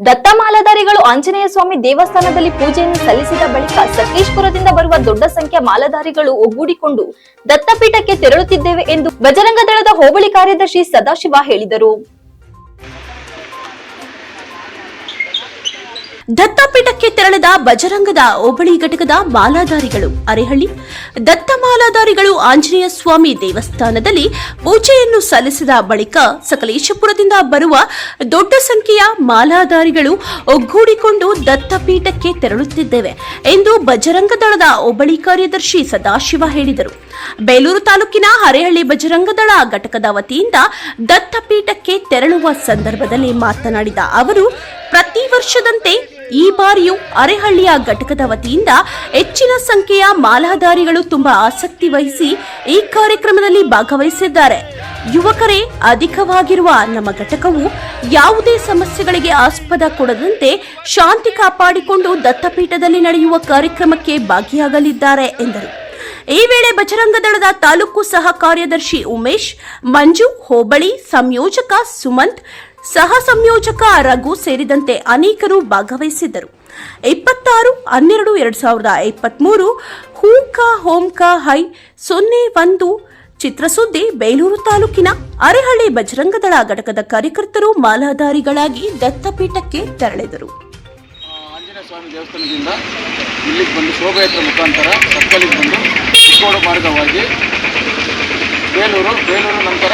ದತ್ತ ಮಾಲಾಧಾರಿಗಳು ಆಂಜನೇಯ ಸ್ವಾಮಿ ದೇವಸ್ಥಾನದಲ್ಲಿ ಪೂಜೆಯನ್ನು ಸಲ್ಲಿಸಿದ ಬಳಿಕ ಸಕಲೇಶ್ಪುರದಿಂದ ಬರುವ ದೊಡ್ಡ ಸಂಖ್ಯೆ ಮಾಲಧಾರಿಗಳು ಒಗ್ಗೂಡಿಕೊಂಡು ದತ್ತಪೀಠಕ್ಕೆ ತೆರಳುತ್ತಿದ್ದೇವೆ ಎಂದು ಬಜರಂಗ ಹೋಬಳಿ ಕಾರ್ಯದರ್ಶಿ ಸದಾಶಿವ ಹೇಳಿದರು. ದತ್ತಪೀಠಕ್ಕೆ ತೆರಳಿದ ಬಜರಂಗದ ಓಬಳಿ ಘಟಕದ ಮಾಲಾಧಾರಿಗಳು ಅರೆಹಳ್ಳಿ. ದತ್ತ ಮಾಲಾಧಾರಿಗಳು ಆಂಜನೇಯ ಸ್ವಾಮಿ ದೇವಸ್ಥಾನದಲ್ಲಿ ಪೂಜೆಯನ್ನು ಸಲ್ಲಿಸಿದ ಬಳಿಕ ಸಕಲೇಶಪುರದಿಂದ ಬರುವ ದೊಡ್ಡ ಸಂಖ್ಯೆಯ ಮಾಲಾಧಾರಿಗಳು ಒಗ್ಗೂಡಿಕೊಂಡು ದತ್ತಪೀಠಕ್ಕೆ ತೆರಳುತ್ತಿದ್ದೇವೆ ಎಂದು ಬಜರಂಗ ದಳದ ಕಾರ್ಯದರ್ಶಿ ಸದಾಶಿವ ಹೇಳಿದರು. ಬೇಲೂರು ತಾಲೂಕಿನ ಹರೇಹಳ್ಳಿ ಬಜರಂಗದಳ ಘಟಕದ ವತಿಯಿಂದ ದತ್ತಪೀಠಕ್ಕೆ ತೆರಳುವ ಸಂದರ್ಭದಲ್ಲಿ ಮಾತನಾಡಿದ ಅವರು, ಪ್ರತಿ ವರ್ಷದಂತೆ ಈ ಬಾರಿಯೂ ಅರೆಹಳ್ಳಿಯ ಘಟಕದ ವತಿಯಿಂದ ಹೆಚ್ಚಿನ ಸಂಖ್ಯೆಯ ಮಾಲಾಧಾರಿಗಳು ತುಂಬಾ ಆಸಕ್ತಿ ವಹಿಸಿ ಈ ಕಾರ್ಯಕ್ರಮದಲ್ಲಿ ಭಾಗವಹಿಸಿದ್ದಾರೆ. ಯುವಕರೇ, ಅಧಿಕವಾಗಿರುವ ನಮ್ಮ ಘಟಕವು ಯಾವುದೇ ಸಮಸ್ಯೆಗಳಿಗೆ ಆಸ್ಪದ ಕೊಡದಂತೆ ಶಾಂತಿ ಕಾಪಾಡಿಕೊಂಡು ದತ್ತಪೀಠದಲ್ಲಿ ನಡೆಯುವ ಕಾರ್ಯಕ್ರಮಕ್ಕೆ ಭಾಗಿಯಾಗಲಿದ್ದಾರೆ, ಎಂದರು. ಈ ವೇಳೆ ಬಜರಂಗದಳದ ತಾಲೂಕು ಸಹ ಕಾರ್ಯದರ್ಶಿ ಉಮೇಶ್, ಮಂಜು, ಹೋಬಳಿ, ಸಂಯೋಜಕ ಸುಮಂತ್ ಸಹ ಸಂಯೋಜಕ ರಘು ಸೇರಿದಂತೆ ಅನೇಕರು ಭಾಗವಹಿಸಿದ್ದರು. ಇಪ್ಪತ್ತಾರು, ಹನ್ನೆರಡು, ಎರಡು ಸಾವಿರದ ಇಪ್ಪತ್ಮೂರು, ಹೂಕ ಕಾ ಹೈ ಸೊನ್ನೆ ಒಂದು, ಚಿತ್ರಸುದ್ದಿ, ಬೇಲೂರು ತಾಲೂಕಿನ ಅರೆಹಳ್ಳಿ ಬಜರಂಗದಳ ಘಟಕದ ಕಾರ್ಯಕರ್ತರು ಮಾಲಾಧಾರಿಗಳಾಗಿ ದತ್ತಪೀಠಕ್ಕೆ ತೆರಳಿದರು. ಸ್ವಾಮಿ ದೇವಸ್ಥಾನದಿಂದ ಇಲ್ಲಿಗೆ ಬಂದು ಶೋಭಾಯಾತ್ರೆ ಮುಖಾಂತರ ಸರ್ಕಲಿಗೆ ಬಂದು ಮಾರ್ಗವಾಗಿ ಬೇಲೂರು ಬೇಲೂರು ನಂತರ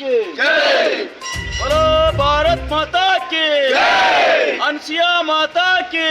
की। बोलो भारत माता की। अनसिया माता की।